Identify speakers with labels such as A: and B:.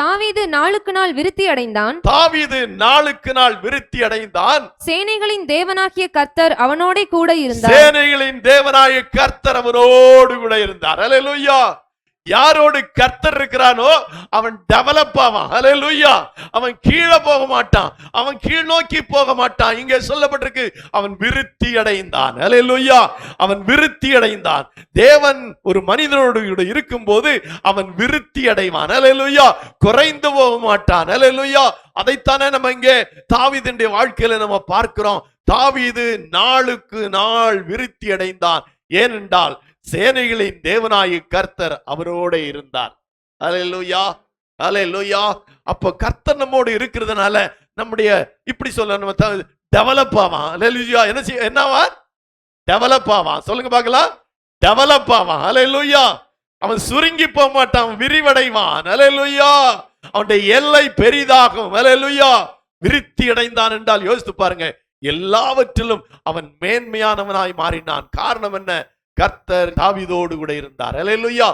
A: தாவீது நாளுக்கு நாள் விருத்தி அடைந்தான்.
B: தாவீது நாளுக்கு நாள் விருத்தி அடைந்தான்.
A: சேனைகளின் தேவனாகிய கர்த்தர் அவனோடே கூட இருந்தார்.
B: சேனைகளின் தேவனாய கர்த்தர் அவனோடு கூட இருந்தார். அல்லேலூயா யாரோடு கர்த்தர் இருக்கிறானோ அவன் டெவலப் ஆவான். அல்லேலூயா அவன் கீழே போக மாட்டான். அவன் கீழ் நோக்கி போக மாட்டான். இங்கே சொல்லப்பட்டிருக்கு அவன் விருத்தி அடைந்தான். அல்லேலூயா அவன் விருத்தி அடைந்தான். தேவன் ஒரு மனிதனோடு இருக்கும்போது அவன் விருத்தி அடைவான். லுய்யா குறைந்து போக மாட்டான். அல்லேலூயா அதைத்தானே நம்ம இங்கே தாவீதுடைய வாழ்க்கையில நம்ம பார்க்கிறோம். தாவீது நாளுக்கு நாள் விருத்தி அடைந்தான். ஏனென்றால் சேனைகளின் தேவனாய கர்த்தர் அவரோட இருந்தார். அலை லூயா அலை லூயா அப்போ கர்த்தர் நம்மோடு இருக்கிறதுனால நம்முடைய இப்படி சொல்ல நம்ம டெவலப் ஆவான். அல்லேலூயா என்ன செய்ய என்னவா டெவலப் ஆவான். சொல்லுங்க பார்க்கலாம். டெவலப் ஆவான். அல்லேலூயா அவன் சுருங்கி போக மாட்டான் விரிவடைவான். அலை லூயா அவனுடைய எல்லை பெரிதாகும். அல்லேலூயா விருத்தி அடைந்தான் என்றால் யோசித்து பாருங்க. எல்லாவற்றிலும் அவன் மேன்மையானவனாய் மாறினான். காரணம் என்ன? கர்த்தர் தாவிதோடு கூட இருந்தார். அல்லேலூயா